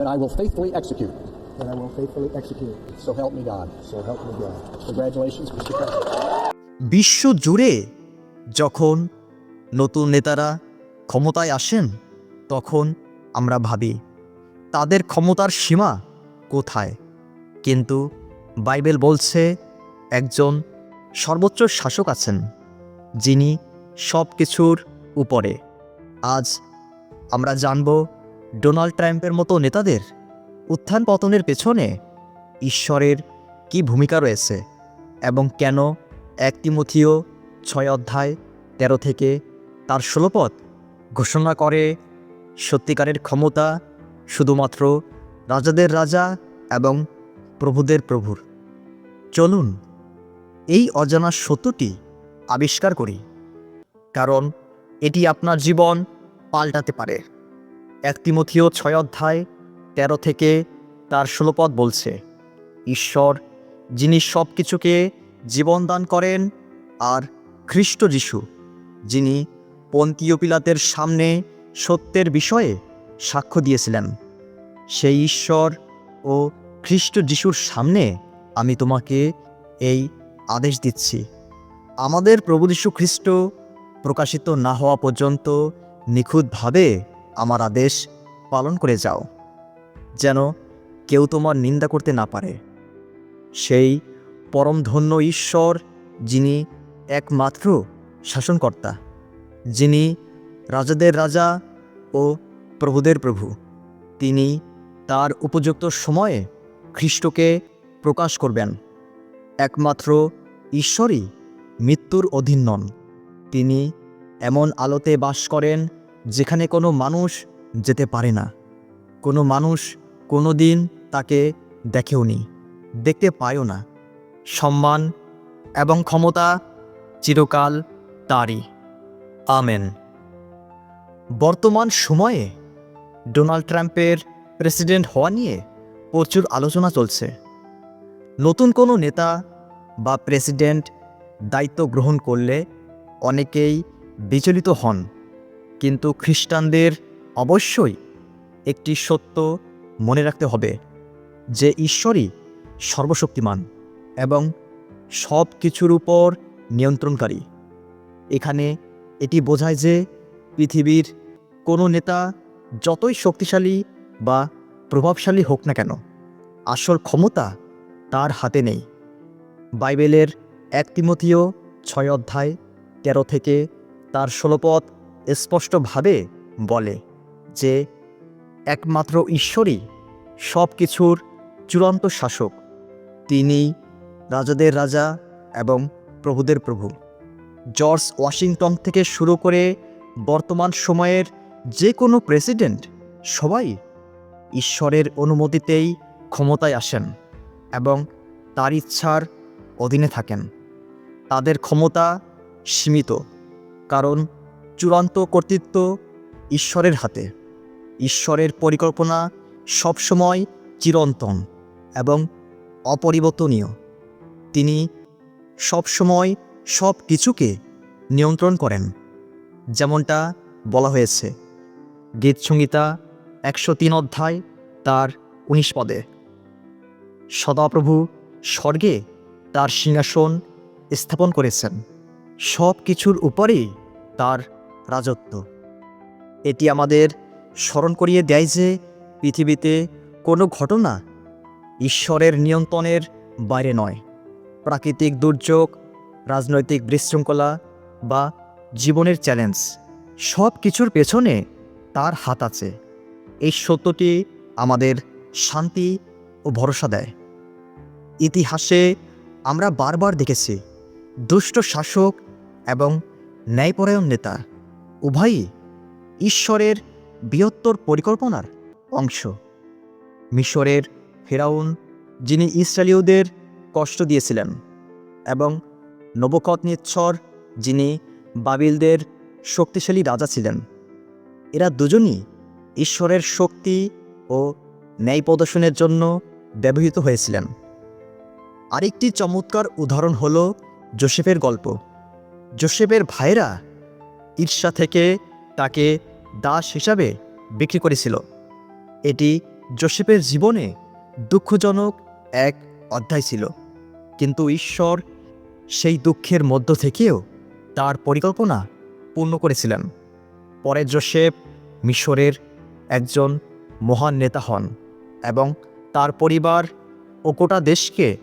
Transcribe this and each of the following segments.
that I will faithfully execute. that I will faithfully execute. So help me God. So help me God. Congratulations, Mr. President. বিশ্ব জুড়ে যখন নতুন নেতারা ক্ষমতায় আসেন তখন আমরা ভাবি তাদের ক্ষমতার সীমা কোথায় কিন্তু বাইবেল বলছে একজন সর্বোচ্চ শাসক আছেন যিনি সব কিছুর উপরে আজ আমরা জানব ডোনাল্ড ট্রাম্পের মতো নেতাদের উত্থান পতনের পেছনে ঈশ্বরের কি ভূমিকা রয়েছে এবং কেন এক তিমথিও ছয় অধ্যায় তেরো থেকে তার ষোলোপদ ঘোষণা করে সত্যিকারের ক্ষমতা শুধুমাত্র রাজাদের রাজা এবং প্রভুদের প্রভুর। চলুন এই অজানা সত্যটি আবিষ্কার করি, কারণ এটি আপনার জীবন পাল্টাতে পারে। এক ছয় অধ্যায় তেরো থেকে তার ষোলোপদ বলছে, ঈশ্বর, যিনি সব কিছুকে জীবন দান করেন, আর খ্রিস্ট যিশু, যিনি পন্তীয় পিলাতের সামনে সত্যের বিষয়ে সাক্ষ্য দিয়েছিলেন, সেই ঈশ্বর ও খ্রিস্ট যিশুর সামনে আমি তোমাকে এই আদেশ দিচ্ছি। আমাদের প্রভু যীশু খ্রিস্ট প্রকাশিত না হওয়া পর্যন্ত নিখুঁতভাবে আমার আদেশ পালন করে যাও, যেন কেউ তোমার নিন্দা করতে না পারে। সেই পরম ধন্য ঈশ্বর, যিনি একমাত্র শাসনকর্তা, যিনি রাজাদের রাজা ও প্রভুদের প্রভু, তিনি তার উপযুক্ত সময়ে খ্রিস্টকে প্রকাশ করবেন। একমাত্র ঈশ্বরই মৃত্যুর অধীন নন, তিনি এমন আলোতে বাস করেন যেখানে কোনো মানুষ যেতে পারে না। কোনো মানুষ কোনো দিন তাকে দেখেওনি দেখতে পায়ও না। সম্মান এবং ক্ষমতা চিরকাল তারই। আমেন। বর্তমান সময়ে ডোনাল্ড ট্রাম্পের প্রেসিডেন্ট হওয়া নিয়ে প্রচুর আলোচনা চলছে। নতুন কোনো নেতা বা প্রেসিডেন্ট দায়িত্ব গ্রহণ করলে অনেকেই বিচলিত হন। কিন্তু খ্রিস্টানদের অবশ্যই একটি সত্য মনে রাখতে হবে যে ঈশ্বরই সর্বশক্তিমান এবং সব কিছুর উপর নিয়ন্ত্রণকারী। এখানে এটি বোঝায় যে পৃথিবীর কোনো নেতা যতই শক্তিশালী বা প্রভাবশালী হোক না কেন, আসল ক্ষমতা তার হাতে নেই। বাইবেলের এক তিমতীয় ছয় অধ্যায় তেরো থেকে তার ষোলোপদ স্পষ্টভাবে বলে যে, একমাত্র ঈশ্বরই সব কিছুর চূড়ান্ত শাসক। তিনি রাজাদের রাজা এবং প্রভুদের প্রভু। জর্জ ওয়াশিংটন থেকে শুরু করে বর্তমান সময়ের যে কোনো প্রেসিডেন্ট সবাই ঈশ্বরের অনুমতিতেই ক্ষমতায় আসেন এবং তার ইচ্ছার অধীনে থাকেন। তাদের ক্ষমতা সীমিত, কারণ চূড়ান্ত কর্তৃত্ব ঈশ্বরের হাতে। ঈশ্বরের পরিকল্পনা সবসময় চিরন্তন এবং অপরিবর্তনীয়। তিনি সবসময় সব কিছুকে নিয়ন্ত্রণ করেন, যেমনটা বলা হয়েছে। গীতসংহিতা একশো তিন অধ্যায়, তার উনিশ পদে। সদাপ্রভু স্বর্গে তার সিংহাসন স্থাপন করেছেন। সব কিছুর উপরেই তার রাজত্ব। এটি আমাদের স্মরণ করিয়ে দেয় যে পৃথিবীতে কোনো ঘটনা ঈশ্বরের নিয়ন্ত্রণের বাইরে নয়। প্রাকৃতিক দুর্যোগ, রাজনৈতিক বিশৃঙ্খলা বা জীবনের চ্যালেঞ্জ সব কিছুর পেছনে তার হাত আছে। এই সত্যটি আমাদের শান্তি ও ভরসা দেয়। ইতিহাসে আমরা বারবার দেখেছি, দুষ্ট শাসক এবং ন্যায়পরায়ণ নেতা উভয়ই ঈশ্বরের বৃহত্তর পরিকল্পনার অংশ। মিশরের ফেরাউন, যিনি ইসরায়েলীয়দের কষ্ট দিয়েছিলেন, এবং নবকত নিচ্ছর যিনি বাবিলদের শক্তিশালী রাজা ছিলেন, এরা দুজনই ঈশ্বরের শক্তি ও ন্যায় প্রদর্শনের জন্য ব্যবহৃত হয়েছিলেন। আরেকটি চমৎকার উদাহরণ হল জোসেফের গল্প। জোসেফের ভাইরা ঈর্ষা থেকে তাকে দাস হিসাবে বিক্রি করেছিল। এটি জোসেফের জীবনে দুঃখজনক এক অধ্যায় ছিল। কিন্তু ঈশ্বর সেই দুঃখের মধ্য থেকেও তার পরিকল্পনা পূর্ণ করেছিলেন। পরে জোসেফ মিশরের একজন মহান নেতা হন এবং তার পরিবার ও গোটা দেশকে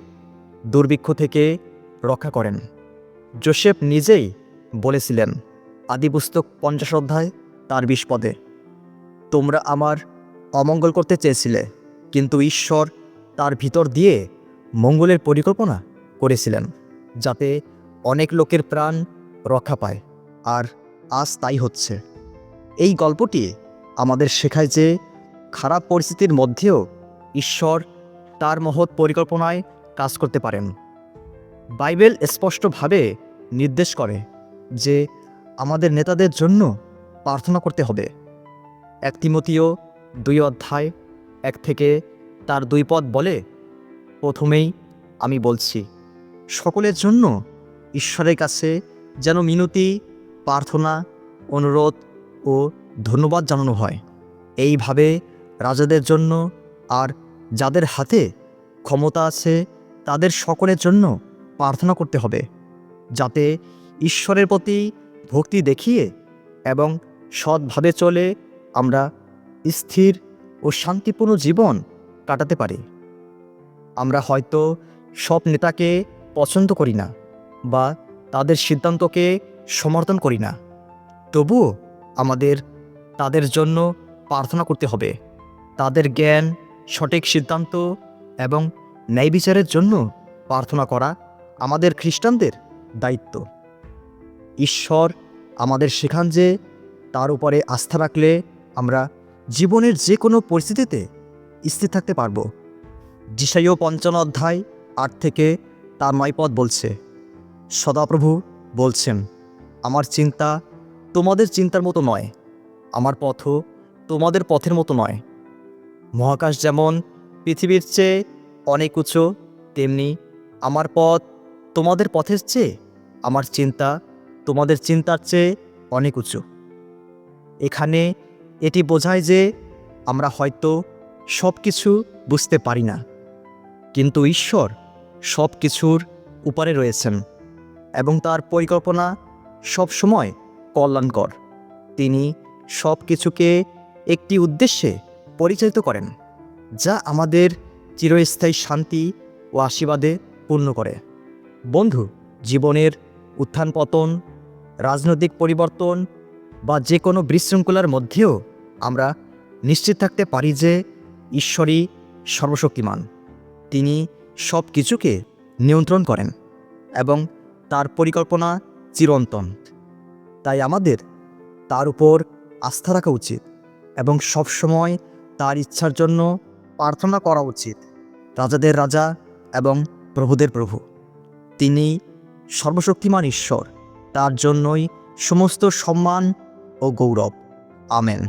দুর্ভিক্ষ থেকে রক্ষা করেন। জোসেফ নিজেই বলেছিলেন আদিপুস্তক পঞ্চাশ অধ্যায়, তার বিশ পদে। তোমরা আমার অমঙ্গল করতে চেয়েছিলে, কিন্তু ঈশ্বর তার ভিতর দিয়ে মঙ্গলের পরিকল্পনা করেছিলেন, যাতে অনেক লোকের প্রাণ রক্ষা পায়, আর আজ তাই হচ্ছে। এই গল্পটি আমাদের শেখায় যে খারাপ পরিস্থিতির মধ্যেও ঈশ্বর তার মহৎ পরিকল্পনায় কাজ করতে পারেন। বাইবেল স্পষ্টভাবে নির্দেশ করে যে আমাদের নেতাদের জন্য প্রার্থনা করতে হবে। এক তিমতীয় দুই অধ্যায়, এক থেকে তার দুই পদ বলে, প্রথমেই আমি বলছি, সকলের জন্য ঈশ্বরের কাছে যেন মিনতি, প্রার্থনা, অনুরোধ ও ধন্যবাদ জানানো হয়। এইভাবে রাজাদের জন্য আর যাদের হাতে ক্ষমতা আছে, তাদের সকলের জন্য প্রার্থনা করতে হবে, যাতে ঈশ্বরের প্রতি ভক্তি দেখিয়ে এবং সৎভাবে চলে আমরা স্থির ও শান্তিপূর্ণ জীবন কাটাতে পারি। আমরা হয়তো সব নেতাকে পছন্দ করি না বা তাদের সিদ্ধান্তকে সমর্থন করি না। তবুও আমাদের, তাদের জন্য প্রার্থনা করতে হবে। তাদের জ্ঞান, সঠিক সিদ্ধান্ত এবং ন্যায় বিচারের জন্য প্রার্থনা করা আমাদের খ্রিস্টানদের দায়িত্ব। ঈশ্বর আমাদের শেখান যে, তার উপরে আস্থা রাখলে আমরা জীবনের যে কোনো পরিস্থিতিতে স্থির থাকতে পারব। যিশাইও পঞ্চান্ন অধ্যায় আট থেকে তার নয় পদ বলছে, সদাপ্রভু বলছেন, আমার চিন্তা তোমাদের চিন্তার মতো নয়, আমার পথও তোমাদের পথের মতো নয়। মহাকাশ যেমন পৃথিবীর চেয়ে অনেক উঁচু, তেমনি আমার পথ তোমাদের পথের চেয়ে আমার চিন্তা তোমাদের চিন্তার চেয়ে অনেক উঁচু। এখানে এটি বোঝায় যে আমরা হয়তো সব কিছু বুঝতে পারি না, কিন্তু ঈশ্বর সব কিছুর উপরে রয়েছেন এবং তার পরিকল্পনা সব সময় কল্যাণকর। তিনি সব কিছুকে একটি উদ্দেশ্যে পরিচালিত করেন, যা আমাদের চিরস্থায়ী শান্তি ও আশীর্বাদে পূর্ণ করে। বন্ধু, জীবনের উত্থান পতন রাজনৈতিক পরিবর্তন বা যে কোনো বিশৃঙ্খলার মধ্যেও আমরা নিশ্চিত থাকতে পারি যে ঈশ্বরই সর্বশক্তিমান। তিনি সব কিছুকে নিয়ন্ত্রণ করেন এবং তার পরিকল্পনা চিরন্তন। তাই আমাদের তার উপর আস্থা রাখা উচিত এবং সবসময় তার ইচ্ছার জন্য প্রার্থনা করা উচিত, রাজাদের রাজা এবং প্রভুদের প্রভু। তিনি সর্বশক্তিমান ঈশ্বর। তার জন্যই সমস্ত সম্মান ও গৌরব। আমেন।